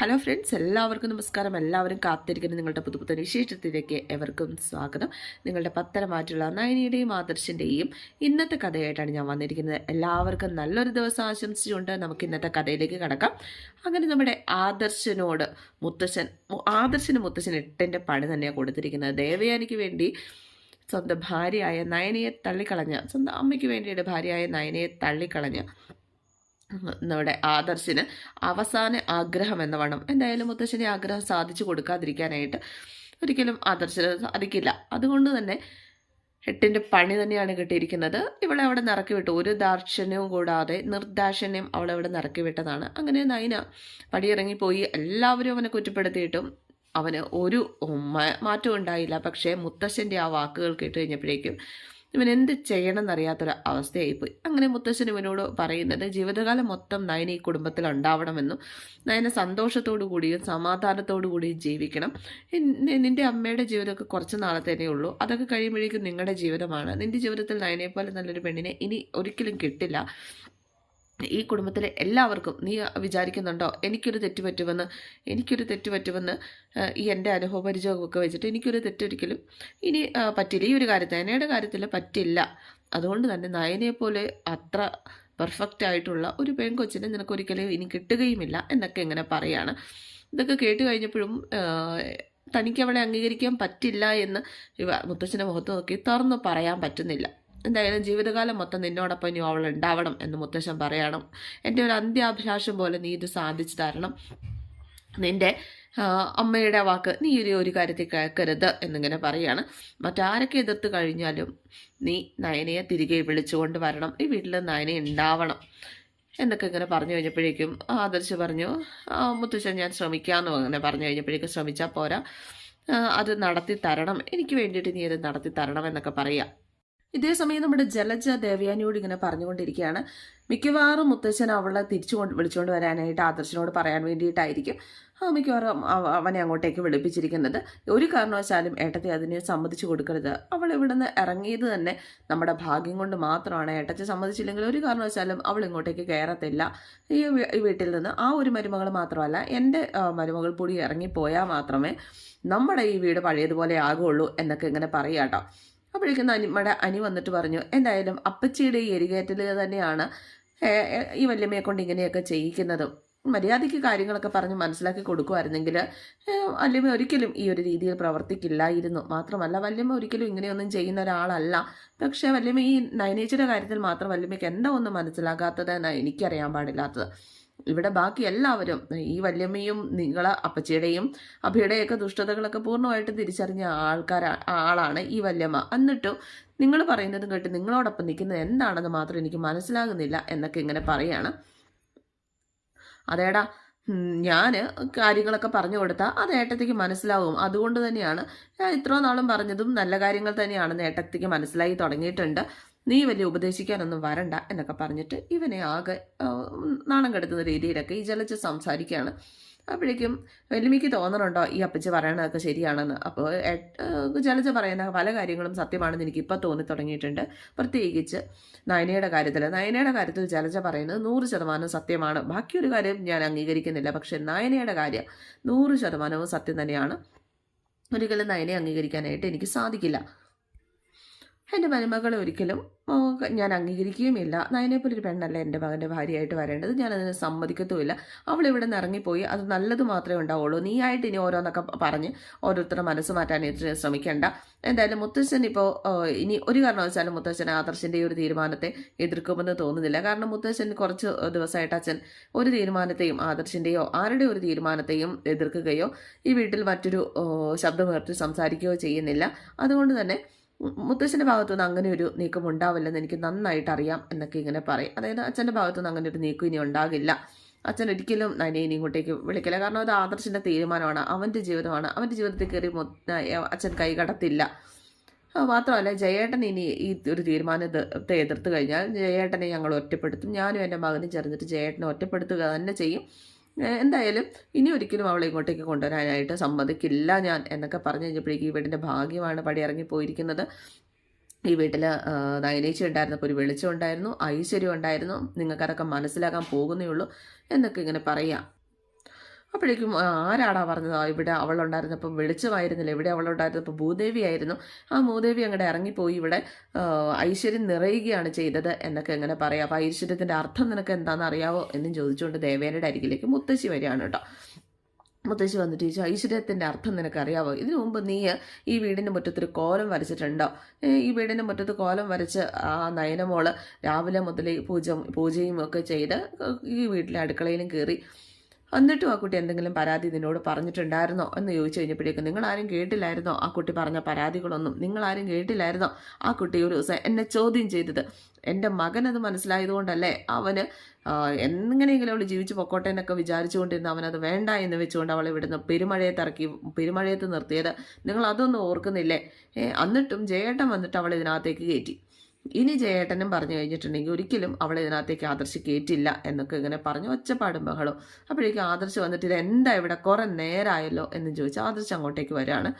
Hello friends എല്ലാവർക്കും നമസ്കാരം. എല്ലാവരും കാത്തിരിക്കുന്ന നിങ്ങളുടെ പുതു പുത്തൻ വിശേഷത്തിലേക്ക് എവർക്കും സ്വാഗതം. നിങ്ങളുടെ പത്തരമായിട്ടുള്ള നയനിയുടെയും ആദർശിന്റെയും ഇന്നത്തെ കഥയായിട്ടാണ് ഞാൻ വന്നിരിക്കുന്നത്. എല്ലാവർക്കും നല്ലൊരു ദിവസം ആശംസിച്ചുകൊണ്ട് നമുക്ക് ഇന്നത്തെ കഥയിലേക്ക് കടക്കാം. അങ്ങനെ നമ്മുടെ ആദർശനോട് മുത്തശ്ശൻ ആദർശന് മുത്തശ്ശൻ എട്ടിന്റെ പണി തന്നെയാണ് കൊടുത്തിരിക്കുന്നത്. ദേവയാനിക്ക് വേണ്ടി സ്വന്തം ഭാര്യയായ നയനയെ തള്ളിക്കളഞ്ഞ സ്വന്തം അമ്മയ്ക്ക് വേണ്ടിയിട്ട് ഭാര്യയായ നയനയെ തള്ളിക്കളഞ്ഞ നമ്മുടെ ആദർശിന് അവസാന ആഗ്രഹം എന്ന വണ്ണം എന്തായാലും മുത്തശ്ശനെ ആഗ്രഹം സാധിച്ചു കൊടുക്കാതിരിക്കാനായിട്ട് ഒരിക്കലും ആദർശന് സാധിക്കില്ല. അതുകൊണ്ട് തന്നെ എട്ടിന്റെ പണി തന്നെയാണ് കിട്ടിയിരിക്കുന്നത്. ഇവളെ അവിടെ നിറക്കി വിട്ടു. ഒരു ദാർക്ഷണ്യവും കൂടാതെ നിർദാക്ഷിണ്യം അവളെ അവിടെ നിറക്കി വിട്ടതാണ്. അങ്ങനെ നൈന പടിയിറങ്ങിപ്പോയി എല്ലാവരും അവനെ കുറ്റപ്പെടുത്തിയിട്ടും അവന് ഒരു മാറ്റവും ഉണ്ടായില്ല. പക്ഷേ മുത്തശ്ശന്റെ ആ വാക്കുകൾ കേട്ട് കഴിഞ്ഞപ്പോഴേക്കും ഇവൻ എന്ത് എന്നറിയാത്തൊരു അവസ്ഥയായിപ്പോയി. അങ്ങനെ മുത്തശ്ശൻ ഇവനോട് പറയുന്നത് ജീവിതകാലം മൊത്തം നയന ഈ കുടുംബത്തിൽ ഉണ്ടാവണമെന്നും നയന സന്തോഷത്തോടു കൂടിയും സമാധാനത്തോടു കൂടിയും ജീവിക്കണം. നിന്റെ അമ്മയുടെ ജീവിതമൊക്കെ കുറച്ച് നാളെ തന്നെ ഉള്ളൂ. അതൊക്കെ കഴിയുമ്പോഴേക്കും നിങ്ങളുടെ ജീവിതമാണ്. നിന്റെ ജീവിതത്തിൽ നയനെ പോലെ നല്ലൊരു പെണ്ണിനെ ഇനി ഒരിക്കലും കിട്ടില്ല. ഈ കുടുംബത്തിലെ എല്ലാവർക്കും നീ വിചാരിക്കുന്നുണ്ടോ? എനിക്കൊരു തെറ്റ് പറ്റുമെന്ന്. എനിക്കൊരു തെറ്റ് പറ്റുമെന്ന് ഈ എന്റെ അനുഭവ പരിചയമൊക്കെ വെച്ചിട്ട് എനിക്കൊരു തെറ്റൊരിക്കലും ഇനി പറ്റില്ല ഈ ഒരു കാര്യത്തിൽ നയനയുടെ കാര്യത്തിൽ പറ്റില്ല അതുകൊണ്ട് തന്നെ നയനയെപ്പോലെ പോലെ അത്ര പെർഫെക്റ്റ് ആയിട്ടുള്ള ഒരു പെൺകൊച്ചിനെ നിനക്കൊരിക്കലും ഇനി കിട്ടുകയുമില്ല എന്നൊക്കെ ഇങ്ങനെ പറയാണ്. ഇതൊക്കെ കേട്ട് കഴിഞ്ഞപ്പോഴും തനിക്ക് അവളെ അംഗീകരിക്കാൻ പറ്റില്ല എന്ന് മുത്തച്ഛന്റെ മുഖത്ത് നോക്കി തുറന്ന് പറയാൻ പറ്റുന്നില്ല. എന്തായാലും ജീവിതകാലം മൊത്തം നിന്നോടൊപ്പം ഇനി അവൾ ഉണ്ടാവണം എന്ന് മുത്തശ്ശൻ പറയണം. എന്റെ ഒരു അന്ത്യാഭിലാഷം പോലെ നീ ഇത് സാധിച്ചു തരണം. നിന്റെ അമ്മയുടെ വാക്ക് നീ ഒരു ഒരു കാര്യത്തിൽ കേൾക്കരുത് എന്നിങ്ങനെ പറയാണ്. മറ്റാരൊക്കെ എതിർത്ത് കഴിഞ്ഞാലും നീ നയനയെ തിരികെ വിളിച്ചുകൊണ്ട് വരണം. ഈ വീട്ടിൽ നയന ഉണ്ടാവണം എന്നൊക്കെ ഇങ്ങനെ പറഞ്ഞു കഴിഞ്ഞപ്പോഴേക്കും ആദർശ് പറഞ്ഞു മുത്തശ്ശൻ ഞാൻ ശ്രമിക്കാമെന്ന് അങ്ങനെ പറഞ്ഞു കഴിഞ്ഞപ്പോഴേക്കും ശ്രമിച്ചാൽ പോരാ. അത് നടത്തി തരണം. എനിക്ക് വേണ്ടിയിട്ട് നീ അത് നടത്തി തരണം എന്നൊക്കെ പറയാം. ഇതേ സമയം നമ്മുടെ ജലജ ദേവയാനിയോട് ഇങ്ങനെ പറഞ്ഞുകൊണ്ടിരിക്കുകയാണ്. മിക്കവാറും മുത്തശ്ശൻ അവളെ തിരിച്ചു കൊണ്ട് വിളിച്ചുകൊണ്ട് വരാനായിട്ട് ആദർശനോട് പറയാൻ വേണ്ടിയിട്ടായിരിക്കും. മിക്കവാറും അവനെ അങ്ങോട്ടേക്ക് വിളിപ്പിച്ചിരിക്കുന്നത്. ഒരു കാരണവശാലും ഏട്ടത്തെ അതിനെ സമ്മതിച്ചു കൊടുക്കരുത്. അവൾ ഇവിടുന്ന് ഇറങ്ങിയത് തന്നെ നമ്മുടെ ഭാഗ്യം കൊണ്ട് മാത്രമാണ് ഏട്ടത്തെ സമ്മതിച്ചില്ലെങ്കിൽ ഒരു കാരണവശാലും അവൾ ഇങ്ങോട്ടേക്ക് കയറത്തില്ല. ഈ വീട്ടിൽ നിന്ന് ആ ഒരു മരുമകൾ മാത്രമല്ല എന്റെ മരുമകൾ കൂടി ഇറങ്ങിപ്പോയാൽ മാത്രമേ നമ്മുടെ ഈ വീട് പഴയതുപോലെ ആകുള്ളൂ എന്നൊക്കെ ഇങ്ങനെ പറയാട്ടോ അപ്പോഴേക്കും അനിമ്മയുടെ അനി വന്നിട്ട് പറഞ്ഞു എന്തായാലും അപ്പച്ചിയുടെ ഈ എരികേറ്റൽ തന്നെയാണ് ഈ വല്യമ്മയെ കൊണ്ട് ഇങ്ങനെയൊക്കെ ചെയ്യിക്കുന്നത്. മര്യാദയ്ക്ക് കാര്യങ്ങളൊക്കെ പറഞ്ഞ് മനസ്സിലാക്കി കൊടുക്കുമായിരുന്നെങ്കിൽ വല്യമ്മ ഒരിക്കലും ഈ ഒരു രീതിയിൽ പ്രവർത്തിക്കില്ലായിരുന്നു. മാത്രമല്ല വല്യമ്മ ഒരിക്കലും ഇങ്ങനെയൊന്നും ചെയ്യുന്ന ഒരാളല്ല. പക്ഷേ വല്യമ്മ ഈ നയനേച്ചിയുടെ കാര്യത്തിൽ മാത്രം വല്യമ്മയ്ക്ക് എന്താ ഒന്നും മനസ്സിലാകാത്തത് എന്നാണ് എനിക്കറിയാൻ പാടില്ലാത്തത്. ഇവിടെ ബാക്കി എല്ലാവരും ഈ വല്യമ്മയും നിങ്ങളെ അപ്പച്ചിയുടെയും അഭിയുടെയൊക്കെ ദുഷ്ടതകളൊക്കെ പൂർണമായിട്ട് തിരിച്ചറിഞ്ഞ ആൾക്കാരാ ആളാണ് ഈ വല്യമ്മ. എന്നിട്ടും നിങ്ങൾ പറയുന്നതും കേട്ട് നിങ്ങളോടൊപ്പം നിൽക്കുന്നത് എന്താണെന്ന് മാത്രം എനിക്ക് മനസ്സിലാകുന്നില്ല എന്നൊക്കെ ഇങ്ങനെ പറയാണ്. അതേടാ ഞാൻ കാര്യങ്ങളൊക്കെ പറഞ്ഞു കൊടുത്താൽ അത് ഏട്ടത്തേക്ക് മനസ്സിലാവും. അതുകൊണ്ട് തന്നെയാണ് ഞാൻ ഇത്രയും നാളും പറഞ്ഞതും നല്ല കാര്യങ്ങൾ തന്നെയാണെന്ന് ഏട്ടത്തേക്ക് മനസ്സിലായി തുടങ്ങിയിട്ടുണ്ട്. നീ വലിയ ഉപദേശിക്കാനൊന്നും വരണ്ട എന്നൊക്കെ പറഞ്ഞിട്ട് ഇവനെ ആകെ നാണം കെടുത്തുന്ന രീതിയിലൊക്കെ ഈ ജലജ സംസാരിക്കുകയാണ്. അപ്പോഴേക്കും വെല്ലുമിക്ക് തോന്നണുണ്ടോ? ഈ അപ്പച്ചി പറയണതൊക്കെ ശരിയാണെന്ന്. അപ്പോൾ ജലജ പറയുന്ന പല കാര്യങ്ങളും സത്യമാണെന്ന് എനിക്ക് ഇപ്പോൾ തോന്നി തുടങ്ങിയിട്ടുണ്ട് പ്രത്യേകിച്ച് നയനയുടെ കാര്യത്തിൽ നയനയുടെ കാര്യത്തിൽ ജലജ പറയുന്നത് നൂറ് ശതമാനം സത്യമാണ്. ബാക്കിയൊരു കാര്യം ഞാൻ അംഗീകരിക്കുന്നില്ല. പക്ഷേ നയനയുടെ കാര്യം നൂറ് ശതമാനവും സത്യം തന്നെയാണ്. ഒരിക്കലും നയനെ അംഗീകരിക്കാനായിട്ട് എനിക്ക് സാധിക്കില്ല. എന്റെ മരുമകളെ ഒരിക്കലും ഞാൻ അംഗീകരിക്കുകയുമില്ല. നയനെപ്പോലെ ഒരു പെണ്ണല്ല എന്റെ മകന്റെ ഭാര്യയായിട്ട് വരേണ്ടത്? ഞാനതിനെ സമ്മതിക്കത്തുമില്ല. അവൾ ഇവിടെ നിന്ന് ഇറങ്ങിപ്പോയി അത് നല്ലത് മാത്രമേ ഉണ്ടാവുള്ളൂ. നീയായിട്ട് ഇനി ഓരോന്നൊക്കെ പറഞ്ഞ് ഓരോരുത്തരുടെ മനസ്സ് മാറ്റാനായിട്ട് ശ്രമിക്കേണ്ട. എന്തായാലും മുത്തച്ഛൻ ഇപ്പോൾ ഇനി ഒരു കാരണവശാലും മുത്തച്ഛൻ ആദർശന്റെ ഒരു തീരുമാനത്തെ എതിർക്കുമെന്ന് തോന്നുന്നില്ല. കാരണം മുത്തച്ഛൻ കുറച്ച് ദിവസമായിട്ട് അച്ഛൻ ഒരു തീരുമാനത്തെയും ആദർശന്റെയോ ആരുടെ ഒരു തീരുമാനത്തെയും എതിർക്കുകയോ ഈ വീട്ടിൽ മറ്റൊരു ശബ്ദമുയർത്തി സംസാരിക്കുകയോ ചെയ്യുന്നില്ല. അതുകൊണ്ട് തന്നെ മു- മുത്തശ്ശന്റെ ഭാഗത്തുനിന്ന് അങ്ങനെ ഒരു നീക്കം ഉണ്ടാവില്ലെന്ന് എനിക്ക് നന്നായിട്ട് അറിയാം എന്നൊക്കെ ഇങ്ങനെ പറയും. അതായത് അച്ഛന്റെ ഭാഗത്തുനിന്ന് അങ്ങനെ ഒരു നീക്കം ഇനി ഉണ്ടാകില്ല. അച്ഛൻ ഒരിക്കലും നനെ ഇനി ഇങ്ങോട്ടേക്ക് വിളിക്കില്ല. കാരണം അത് ആദർശിന്റെ തീരുമാനമാണ്. അവന്റെ ജീവിതമാണ്. അവന്റെ ജീവിതത്തിൽ കയറി അച്ഛൻ കൈകടത്തില്ല മാത്രമല്ല ജയേട്ടൻ ഇനി ഈ ഒരു തീരുമാനത്തെ എതിർത്ത് കഴിഞ്ഞാൽ ജയേട്ടനെ ഞങ്ങൾ ഒറ്റപ്പെടുത്തും. ഞാനും എന്റെ മകനും ചേർന്നിട്ട് ജയേട്ടനെ ഒറ്റപ്പെടുത്തുക തന്നെ ചെയ്യും. എന്തായാലും ഇനി ഒരിക്കലും അവളെ ഇങ്ങോട്ടേക്ക് കൊണ്ടുവരാനായിട്ട് സമ്മതിക്കില്ല ഞാൻ എന്നൊക്കെ പറഞ്ഞു കഴിഞ്ഞപ്പോഴേക്കും ഈ വീടിന്റെ ഭാഗ്യമാണ് പടി ഇറങ്ങി പോയിരിക്കുന്നത്. ഈ വീട്ടിൽ നയനേച്ചി ഉണ്ടായിരുന്നപ്പോൾ ഒരു വെളിച്ചം ഉണ്ടായിരുന്നു ഐശ്വര്യം ഉണ്ടായിരുന്നു. നിങ്ങൾക്കതൊക്കെ മനസ്സിലാക്കാൻ പോകുന്നേ ഉള്ളൂ എന്നൊക്കെ ഇങ്ങനെ പറയാം. അപ്പോഴേക്കും ആരാടാ പറഞ്ഞത്? ഇവിടെ അവളുണ്ടായിരുന്നപ്പോൾ വെളിച്ചമായിരുന്നില്ല. ഇവിടെ അവളുണ്ടായിരുന്നപ്പോൾ ഭൂദേവി ആയിരുന്നു ആ ഭൂദേവി അങ്ങോട്ട് ഇറങ്ങിപ്പോയി. ഇവിടെ ഐശ്വര്യം നിറയുകയാണ് ചെയ്തത് എന്നൊക്കെ എങ്ങനെ പറയാം. അപ്പോൾ ഐശ്വര്യത്തിന്റെ അർത്ഥം നിനക്ക് എന്താണെന്ന് അറിയാവോ എന്നും ചോദിച്ചുകൊണ്ട് ദേവേനയുടെ അരികിലേക്ക് മുത്തശ്ശി വരികയാണ് കേട്ടോ. മുത്തശ്ശി വന്നിട്ട് ചോദിച്ചു ഐശ്വര്യത്തിന്റെ അർത്ഥം നിനക്കറിയാവോ ഇതിനു മുമ്പ് നീ ഈ വീടിന്റെ മുറ്റത്തൊരു കോലം വരച്ചിട്ടുണ്ടോ? ഈ വീടിന്റെ മുറ്റത്ത് കോലം വരച്ച് ആ നയനമോൾ രാവിലെ മുതൽ പൂജ പൂജയും ഒക്കെ ചെയ്ത് ഈ വീട്ടിലെ അടുക്കളയിലും കയറി എന്നിട്ടും ആ കുട്ടി എന്തെങ്കിലും പരാതി നിന്നോട് പറഞ്ഞിട്ടുണ്ടായിരുന്നോ എന്ന് ചോദിച്ചു കഴിഞ്ഞപ്പോഴേക്കും നിങ്ങൾ ആരും കേട്ടില്ലായിരുന്നോ? ആ കുട്ടി പറഞ്ഞ പരാതികളൊന്നും നിങ്ങൾ ആരും കേട്ടില്ലായിരുന്നോ? ആ കുട്ടി ഒരു ദിവസം എന്നെ ചോദ്യം ചെയ്തത്. എന്റെ മകനത് മനസ്സിലായതുകൊണ്ടല്ലേ അവന് എങ്ങനെയെങ്കിലും അവൾ ജീവിച്ചു പൊക്കോട്ടെ എന്നൊക്കെ വിചാരിച്ചുകൊണ്ടിരുന്ന അവനത് വേണ്ട എന്ന് വെച്ചുകൊണ്ട് അവളെ ഇവിടുന്ന് പെരുമഴയത്ത് ഇറക്കി പെരുമഴയത്ത് നിർത്തിയത്. നിങ്ങൾ അതൊന്നും ഓർക്കുന്നില്ലേ? എന്നിട്ടും ജയേട്ടൻ വന്നിട്ട് അവൾ ഇതിനകത്തേക്ക് കയറ്റി. ഇനി ജയേട്ടനും പറഞ്ഞു കഴിഞ്ഞിട്ടുണ്ടെങ്കിൽ ഒരിക്കലും അവൾ ഇതിനകത്തേക്ക് ആദർശ് കയറ്റില്ല എന്നൊക്കെ ഇങ്ങനെ പറഞ്ഞു ഒച്ചപ്പാടും ബഹളം അപ്പോഴേക്കും ആദർശ് വന്നിട്ട് ഇത് എന്താ ഇവിടെ കുറേ നേരമായല്ലോ എന്ന് ചോദിച്ചാൽ ആദർശ് അങ്ങോട്ടേക്ക് വരികയാണ്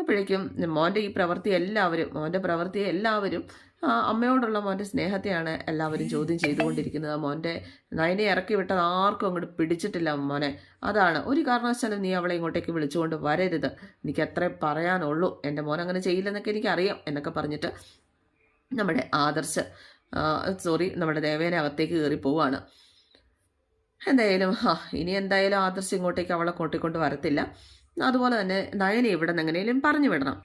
അപ്പോഴേക്കും മോന്റെ ഈ പ്രവൃത്തി എല്ലാവരും മോന്റെ പ്രവൃത്തി എല്ലാവരും അമ്മയോടുള്ള മോന്റെ സ്നേഹത്തെയാണ് എല്ലാവരും ചോദ്യം ചെയ്തുകൊണ്ടിരിക്കുന്നത്. മോന്റെ നയനെ ഇറക്കി വിട്ടത് ആർക്കും അങ്ങോട്ട് പിടിച്ചിട്ടില്ല മോനെ. അതാണ്. ഒരു കാരണവശാലും നീ അവളെ ഇങ്ങോട്ടേക്ക് വിളിച്ചുകൊണ്ട് വരരുത്. എനിക്ക് അത്രേ പറയാനുള്ളൂ. എന്റെ മോൻ അങ്ങനെ ചെയ്യില്ലെന്നൊക്കെ എനിക്കറിയാം എന്നൊക്കെ പറഞ്ഞിട്ട് നമ്മുടെ ആദർശ് സോറി നമ്മുടെ ദേവേനെ അകത്തേക്ക് കയറി പോവാണ്. എന്തായാലും ആ ഇനി എന്തായാലും ആദർശ് ഇങ്ങോട്ടേക്ക് അവളെ കൂട്ടിക്കൊണ്ട് വരത്തില്ല. അതുപോലെ തന്നെ നയനെ ഇവിടെ നിന്ന് എങ്ങനെയും പറഞ്ഞു വിടണം.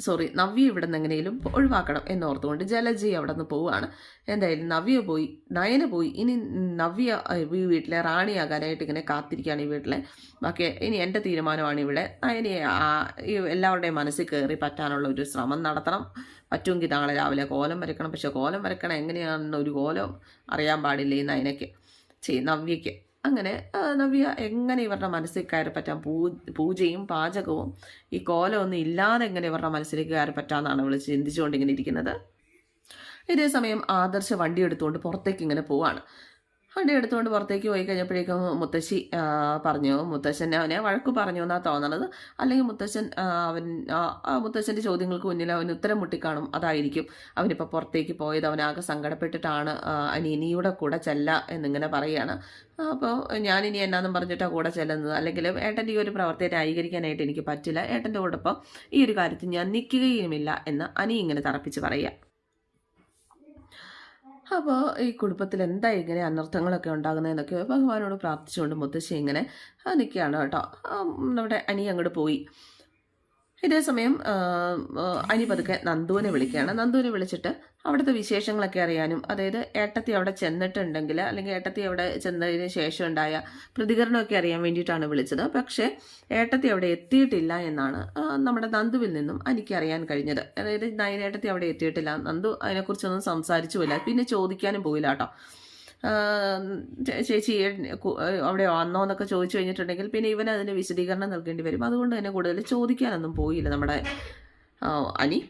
സോറി നവ്യ ഇവിടെ നിന്ന് എങ്ങനെയും ഒഴിവാക്കണം എന്നോർത്തുകൊണ്ട് ജലജി അവിടെ നിന്ന് പോവുകയാണ്. എന്തായാലും നവ്യ പോയി നയന പോയി. ഇനി നവ്യ ഈ വീട്ടിലെ റാണിയാകാനായിട്ട് ഇങ്ങനെ കാത്തിരിക്കുകയാണ് ഈ വീട്ടിലെ. ബാക്കി ഇനി എന്റെ തീരുമാനമാണ് ഇവിടെ. നയനെ ആ- എല്ലാവരുടെയും മനസ്സിൽ കയറി പറ്റാനുള്ള ഒരു ശ്രമം നടത്തണം. പറ്റുമെങ്കിൽ നാളെ രാവിലെ കോലം വരക്കണം പക്ഷേ കോലം വരയ്ക്കണം എങ്ങനെയാണെന്ന് ഒരു കോലം അറിയാൻ പാടില്ല ഈ നയനയ്ക്ക് ചെയ് നവ്യയ്ക്ക്. അങ്ങനെ നവ്യ എങ്ങനെ ഇവരുടെ മനസ്സിൽ കയറി പറ്റാം പൂ പൂജയും പാചകവും ഈ കോലമൊന്നും ഇല്ലാതെ എങ്ങനെ ഇവരുടെ മനസ്സിലേക്ക് കയറി പറ്റാമെന്നാണ് അവൾ ചിന്തിച്ചുകൊണ്ട് ഇങ്ങനെ ഇരിക്കുന്നത്. ഇതേ സമയം ആദർശ വണ്ടി എടുത്തുകൊണ്ട് പുറത്തേക്ക് ഇങ്ങനെ പോവാണ്. വണ്ടി എടുത്തുകൊണ്ട് പുറത്തേക്ക് പോയി കഴിഞ്ഞപ്പോഴേക്കും മുത്തശ്ശി പറഞ്ഞു മുത്തശ്ശൻ അവനെ വഴക്ക് പറഞ്ഞു എന്നാണ് തോന്നണത്. അല്ലെങ്കിൽ മുത്തശ്ശൻ അവൻ മുത്തശ്ശന്റെ ചോദ്യങ്ങൾക്ക് മുന്നിൽ അവൻ ഉത്തരം മുട്ടിക്കാണും. അതായിരിക്കും അവനിപ്പോൾ പുറത്തേക്ക് പോയത്. അവനാകെ സങ്കടപ്പെട്ടിട്ടാണ് അനിയനിയുടെ കൂടെ ചെല്ല എന്നിങ്ങനെ പറയുകയാണ്. അപ്പോൾ ഞാനിനി എന്നാന്നും പറഞ്ഞിട്ടാണ് കൂടെ ചെല്ലുന്നത്. അല്ലെങ്കിൽ ഏട്ടന്റെ ഈ ഒരു പ്രവർത്തിയെ ന്യായീകരിക്കാനായിട്ട് എനിക്ക് പറ്റില്ല. ഏട്ടന്റെ കൂടൊപ്പം ഈ ഒരു കാര്യത്തിൽ ഞാൻ നിൽക്കുകയുമില്ല എന്ന് അനി ഇങ്ങനെ തറപ്പിച്ച് പറയുക. അപ്പോൾ ഈ കുടുംബത്തിൽ എന്താ ഇങ്ങനെ അനർത്ഥങ്ങളൊക്കെ ഉണ്ടാകുന്നതെന്നൊക്കെ ഭഗവാനോട് പ്രാർത്ഥിച്ചുകൊണ്ട് മുത്തശ്ശി ഇങ്ങനെ നിൽക്കുകയാണ് കേട്ടോ. നമ്മുടെ അനി അങ്ങോട്ട് പോയി. ഇതേ സമയം ആ, ആ, അനി പതുക്കെ നന്ദുവിനെ വിളിക്കുകയാണ്. നന്ദുവിനെ വിളിച്ചിട്ട് അവിടുത്തെ വിശേഷങ്ങളൊക്കെ അറിയാനും അതായത് ഏട്ടത്തി അവിടെ ചെന്നിട്ടുണ്ടെങ്കിൽ അല്ലെങ്കിൽ ഏട്ടത്തി അവിടെ ചെന്നതിന് ശേഷം ഉണ്ടായ പ്രതികരണമൊക്കെ അറിയാൻ വേണ്ടിയിട്ടാണ് വിളിച്ചത്. പക്ഷേ ഏട്ടത്തി അവിടെ എത്തിയിട്ടില്ല എന്നാണ് നമ്മുടെ നന്ദുവിൽ നിന്നും എനിക്ക് അറിയാൻ കഴിഞ്ഞത്. അതായത് നയനേട്ടത്തി അവിടെ എത്തിയിട്ടില്ല. നന്ദു അതിനെക്കുറിച്ചൊന്നും സംസാരിച്ചുമില്ല. പിന്നെ ചോദിക്കാനും പോയില്ല കേട്ടോ. ചേച്ചി അവിടെ വന്നോ എന്നൊക്കെ ചോദിച്ചു കഴിഞ്ഞിട്ടുണ്ടെങ്കിൽ പിന്നെ ഇവൻ അതിന് വിശദീകരണം നൽകേണ്ടി വരും. അതുകൊണ്ട് തന്നെ കൂടുതൽ ചോദിക്കാനൊന്നും പോയില്ല നമ്മുടെ അനി.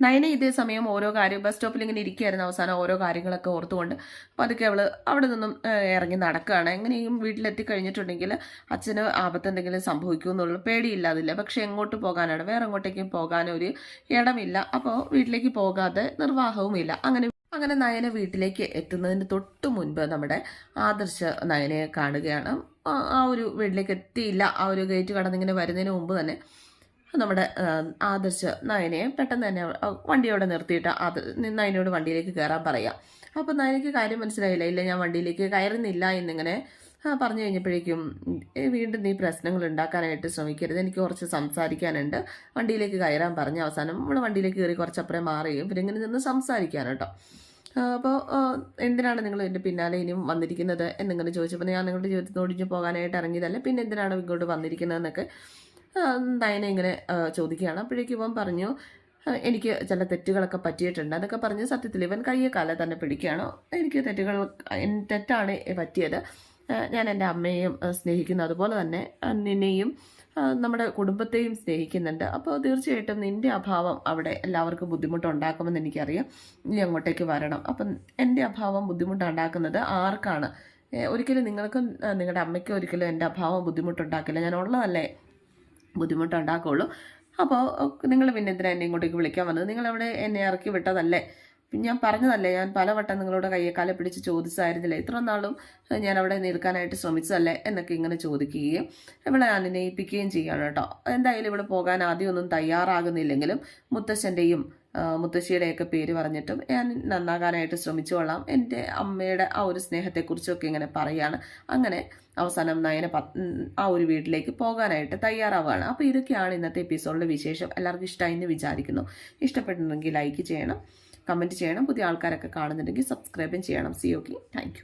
നയന ഇതേ സമയം ഓരോ കാര്യം ബസ് സ്റ്റോപ്പിൽ ഇങ്ങനെ ഇരിക്കുകയായിരുന്നു അവസാനം ഓരോ കാര്യങ്ങളൊക്കെ ഓർത്തുകൊണ്ട്. അപ്പോൾ അതൊക്കെ അവൾ അവിടെ നിന്നും ഇറങ്ങി നടക്കുകയാണ് എങ്ങനെയും വീട്ടിലെത്തി കഴിഞ്ഞിട്ടുണ്ടെങ്കിൽ അച്ഛന് ആപത്തെന്തെങ്കിലും സംഭവിക്കുമെന്നുള്ള പേടിയില്ലാതില്ല. പക്ഷെ എങ്ങോട്ട് പോകാനാണ്? വേറെ എങ്ങോട്ടേക്കും പോകാനൊരു ഇടമില്ല. അപ്പോൾ വീട്ടിലേക്ക് പോകാതെ നിർവാഹവുമില്ല. അങ്ങനെ അങ്ങനെ നയന വീട്ടിലേക്ക് എത്തുന്നതിന് തൊട്ട് മുൻപ് നമ്മുടെ ആദർശ നയനെ കാണുകയാണ്. ആ ഒരു വീട്ടിലേക്ക് എത്തിയില്ല. ആ ഒരു ഗേറ്റ് കടന്നിങ്ങനെ വരുന്നതിന് മുമ്പ് തന്നെ നമ്മുടെ ആദർശ നയനയെ പെട്ടെന്ന് തന്നെ വണ്ടിയോടെ നിർത്തിയിട്ട് അത് നയനയോട് വണ്ടിയിലേക്ക് കയറാൻ പറയാം. അപ്പോൾ നയനയ്ക്ക് കാര്യം മനസ്സിലായില്ല. ഇല്ല ഞാൻ വണ്ടിയിലേക്ക് കയറുന്നില്ല എന്നിങ്ങനെ പറഞ്ഞു കഴിഞ്ഞപ്പോഴേക്കും വീണ്ടും നീ പ്രശ്നങ്ങൾ ഉണ്ടാക്കാനായിട്ട് ശ്രമിക്കരുത്. എനിക്ക് കുറച്ച് സംസാരിക്കാനുണ്ട്. വണ്ടിയിലേക്ക് കയറാൻ പറഞ്ഞ് അവസാനം നമ്മൾ വണ്ടിയിലേക്ക് കയറി കുറച്ചപ്പുറം മാറുകയും പിന്നെ ഇങ്ങനെ നിന്ന് സംസാരിക്കാൻ കേട്ടോ. അപ്പോൾ എന്തിനാണ് നിങ്ങൾ എന്റെ പിന്നാലെ ഇനിയും വന്നിരിക്കുന്നത്? എന്നിങ്ങനെ ചോദിച്ചപ്പോൾ ഞാൻ നിങ്ങളുടെ ജീവിതത്തിൽ ഒടിഞ്ഞു പോകാനായിട്ട് ഇറങ്ങിയതല്ല. പിന്നെ എന്തിനാണ് ഇങ്ങോട്ട് വന്നിരിക്കുന്നതെന്നൊക്കെ നയന ഇങ്ങനെ ചോദിക്കുകയാണ്. അപ്പോഴേക്കും ഇവൻ പറഞ്ഞു എനിക്ക് ചില തെറ്റുകളൊക്കെ പറ്റിയിട്ടുണ്ട്. എന്നൊക്കെ പറഞ്ഞ് സത്യത്തിൽ ഇവൻ കയ്യെ കാലെ തന്നെ പിടിക്കുകയാണോ. എനിക്ക് തെറ്റുകൾ തെറ്റാണ് പറ്റിയത്. ഞാൻ എന്റെ അമ്മയെയും സ്നേഹിക്കുന്നു. അതുപോലെ തന്നെ നിന്നെയും നമ്മുടെ കുടുംബത്തെയും സ്നേഹിക്കുന്നുണ്ട്. അപ്പോൾ തീർച്ചയായിട്ടും നിന്റെ അഭാവം അവിടെ എല്ലാവർക്കും ബുദ്ധിമുട്ടുണ്ടാക്കുമെന്ന് എനിക്കറിയാം. നീ അങ്ങോട്ടേക്ക് വരണം. അപ്പം എന്റെ അഭാവം ബുദ്ധിമുട്ടുണ്ടാക്കുന്നത് ആർക്കാണ്? ഒരിക്കലും നിങ്ങൾക്കും നിങ്ങളുടെ അമ്മയ്ക്കും ഒരിക്കലും എന്റെ അഭാവം ബുദ്ധിമുട്ടുണ്ടാക്കില്ല. ഞാൻ ഉള്ളതല്ലേ ബുദ്ധിമുട്ടുണ്ടാക്കുള്ളൂ അപ്പോൾ നിങ്ങൾ പിന്നെ എന്തിനാണ് എന്നെ ഇങ്ങോട്ടേക്ക് വിളിക്കാൻ വന്നത്? നിങ്ങളവിടെ എന്നെ ഇറക്കി വിട്ടതല്ലേ? ഞാൻ പറഞ്ഞതല്ലേ ഞാൻ പലവട്ടം നിങ്ങളുടെ കയ്യേക്കാലെ പിടിച്ച് ചോദിച്ചായിരുന്നില്ല? ഇത്ര നാളും ഞാൻ അവിടെ നിൽക്കാനായിട്ട് ശ്രമിച്ചതല്ലേ എന്നൊക്കെ ഇങ്ങനെ ചോദിക്കുകയും ഇവിടെ അനുനയിപ്പിക്കുകയും ചെയ്യാണ് കേട്ടോ. എന്തായാലും ഇവിടെ പോകാൻ ആദ്യമൊന്നും തയ്യാറാകുന്നില്ലെങ്കിലും മുത്തശ്ശന്റെയും മുത്തശ്ശിയുടെയൊക്കെ പേര് പറഞ്ഞിട്ടും ഞാൻ നന്നാകാനായിട്ട് ശ്രമിച്ചു കൊള്ളാം. എന്റെ അമ്മയുടെ ആ ഒരു സ്നേഹത്തെക്കുറിച്ചൊക്കെ ഇങ്ങനെ പറയുകയാണ് അങ്ങനെ അവസാനം നയന ആ ഒരു വീട്ടിലേക്ക് പോകാനായിട്ട് തയ്യാറാവുകയാണ്. അപ്പോൾ ഇതൊക്കെയാണ് ഇന്നത്തെ എപ്പിസോഡിലെ വിശേഷം. എല്ലാവർക്കും ഇഷ്ടമായി എന്ന് വിചാരിക്കുന്നു. ഇഷ്ടപ്പെട്ടിട്ടുണ്ടെങ്കിൽ ലൈക്ക് ചെയ്യണം. കമന്റ് ചെയ്യണം. പുതിയ ആൾക്കാരൊക്കെ കാണുന്നുണ്ടെങ്കിൽ സബ്സ്ക്രൈബും ചെയ്യണം. C okay thank